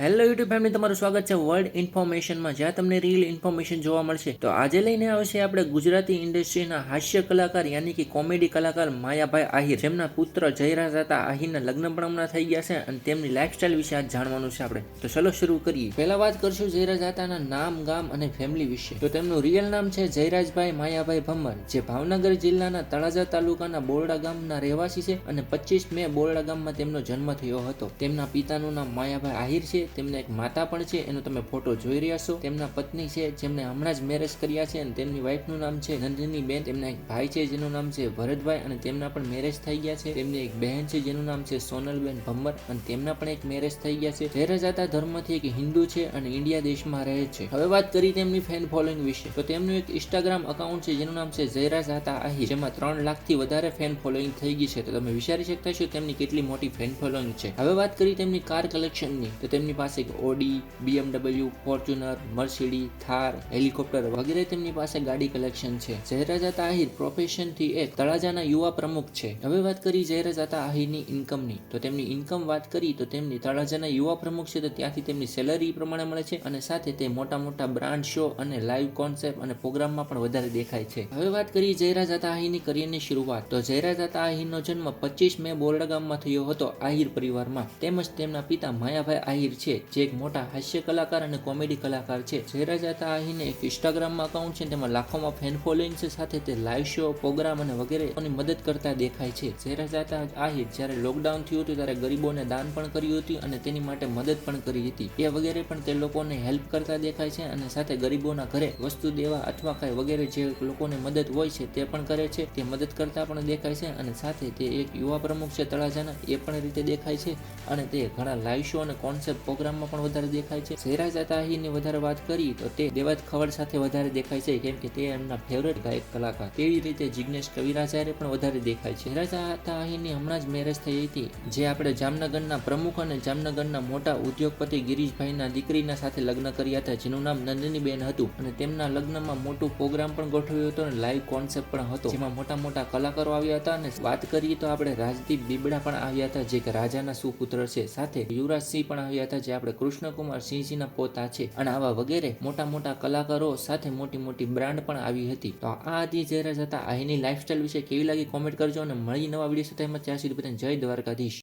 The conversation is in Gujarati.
હેલો યુટ્યુબ ફેમિલી તમારું સ્વાગત છે વર્લ્ડ ઇન્ફોર્મેશનમાં જ્યાં તમને રીલ ઇન્ફોર્મેશન જોવા મળશે. તો આજે લઈને આવે છે આપણે ગુજરાતી ઇન્ડસ્ટ્રીના હાસ્ય કલાકાર, યાની કે કોમેડી કલાકાર માયાભાઈ આહિર. જેમના પુત્ર જયરાજ હતા, આહિરના લગ્ન પણ હમણાં થઈ ગયા છે અને તેમની લાઈફસ્ટાઈલ વિશે આજ જાણવાનું છે આપણે. તો ચલો શરૂ કરીએ. પહેલા વાત કરશું જયરાજ હતાના નામ, ગામ અને ફેમિલી વિશે. તો તેમનું રિયલ નામ છે જયરાજભાઈ માયાભાઈ ભમ્મર, જે ભાવનગર જિલ્લાના તળાજા તાલુકાના બોરડા ગામના રહેવાસી છે અને પચીસ મે બોરડા ગામમાં તેમનો જન્મ થયો હતો. તેમના પિતાનું નામ માયાભાઈ આહિર છે. તેમને એક માતા પણ છે, એનો તમે ફોટો જોઈ રહ્યા છો. તેમના પત્ની છે, જેમને હમણાં જ મેરેજ કર્યા છે અને તેમની વાઈફનું નામ છે નંદિની બેન. તેમના એક ભાઈ છે, જેનું નામ છે ભરતભાઈ અને તેમના પણ મેરેજ થઈ ગયા છે. તેમની એક બહેન છે, જેનું નામ છે સોનલબેન ભમ્મર અને તેમના પણ એક મેરેજ થઈ ગયા છે. જયરાજાતા ધર્મથી એક હિન્દુ છે અને ઇન્ડિયા દેશમાં રહે છે. હવે વાત કરી તેમની ફેન ફોલોઈંગ વિશે. તો તેમનું એક ઇન્સ્ટાગ્રામ અકાઉન્ટ છે, જેનું નામ છે જયરાજ આહિર. જેમાં ત્રણ લાખથી વધારે ફેન ફોલોઈંગ થઈ ગઈ છે. તો તમે વિચારી શકતા છો તેમની કેટલી મોટી ફેન ફોલોઈંગ છે. હવે વાત કરી તેમની કાર કલેક્શનની તો તેમની પાસે એક Audi BMW Fortuner Mercedes Thar helicopter વગેરે તેમની પાસે ગાડી કલેક્શન છે. જયરાજાતા આહિર પ્રોફેશનથી એક તળાજાના યુવા પ્રમુખ છે. હવે વાત કરી જયરાજાતા આહિરની ઇન્કમની તો તેમની ઇન્કમ વાત કરી તો તેમની તળાજાના યુવા પ્રમુખ છે તો ત્યાંથી તેમની સેલરી પ્રમાણે મળે છે અને સાથે તે મોટા મોટા બ્રાન્ડ શો અને લાઈવ કોન્સેપ્ટ અને પ્રોગ્રામમાં પણ વધારે દેખાય છે. હવે વાત કરી જયરાજાતા આહિરની કરિયરની શરૂઆત. તો જયરાજાતા આહિરનો જન્મ પચીસ મે બોરડા ગામમાં થયો હતો આહિર પરિવારમાં. તેમજ તેમના પિતા માયાભાઈ આહિર છે. જે એક મોટા હાસ્ય કલાકાર અને કોમેડી કલાકાર છે. જયરાજ આહિરને એક ઇન્સ્ટાગ્રામમાં અકાઉન્ટ છે, તેમાં લાખોમાં ફેન ફોલોઈંગ છે સાથે તે લાઈવ શો પ્રોગ્રામ અને વગેરે મદદ કરતા દેખાય છે. જયરાજ આહિર જ્યારે લોકડાઉન થયું હતું, ત્યારે ગરીબોને દાન પણ કર્યું હતું અને તેની માટે મદદ પણ કરી હતી. એ વગેરે પણ તે લોકોને હેલ્પ કરતા દેખાય છે અને સાથે ગરીબોના ઘરે વસ્તુ દેવા અથવા કાંઈ વગેરે જે લોકોને મદદ હોય છે, તે પણ કરે છે. તે મદદ કરતા પણ દેખાય છે અને સાથે તે એક યુવા પ્રમુખ છે તળાજાના, એ પણ રીતે દેખાય છે અને તે ઘણા લાઈવ શો અને કોન્સેપ્ટ પ્રોગ્રામમાં પણ વધારે દેખાય છે. સૈરાજ તાહીની વધારે વાત કરી તો તે દેવાજ ખવડ સાથે વધારે દેખાય છે, કેમ કે તે એમના ફેવરેટ ગાયક કલાકાર. તેવી રીતે જિગ્નેશ કવિરાચાર્ય પણ વધારે દેખાય છે. સૈરાજ તાહીની હમણાં જ મેરેજ થઈ હતી, જે આપણે જામનગરના પ્રમુખ અને જામનગરના મોટા ઉદ્યોગપતિ ગિરીશભાઈના દીકરીના સાથે લગ્ન કર્યા હતા, જેનું નામ નંદનીબેન હતું. અને તેમના લગ્નમાં મોટું પ્રોગ્રામ પણ ગોઠવ્યો હતો અને લાઈવ કોન્સેપ્ટ પણ હતો. જેમાં મોટા મોટા કલાકારો આવ્યા હતા અને વાત કરીએ તો આપણે રાજદીપ બીબડા પણ આવ્યા હતા, જે કે રાજાના સુપુત્ર છે. સાથે યુવરાજસિંહ પણ આવ્યા હતા જે આપણે કૃષ્ણકુમાર સિંહજીના પોતા છે અને આવા વગેરે મોટા મોટા કલાકારો સાથે મોટી મોટી બ્રાન્ડ પણ આવી હતી. તો આ આદિ જયરાજ હતા અહીંની લાઇફસ્ટાઇલ વિશે કેવી લાગી? કોમેન્ટ કરજો અને મળી નવા વીડિયો સાથે. ત્યાં સુધી બધાને જય દ્વારકાધીશ.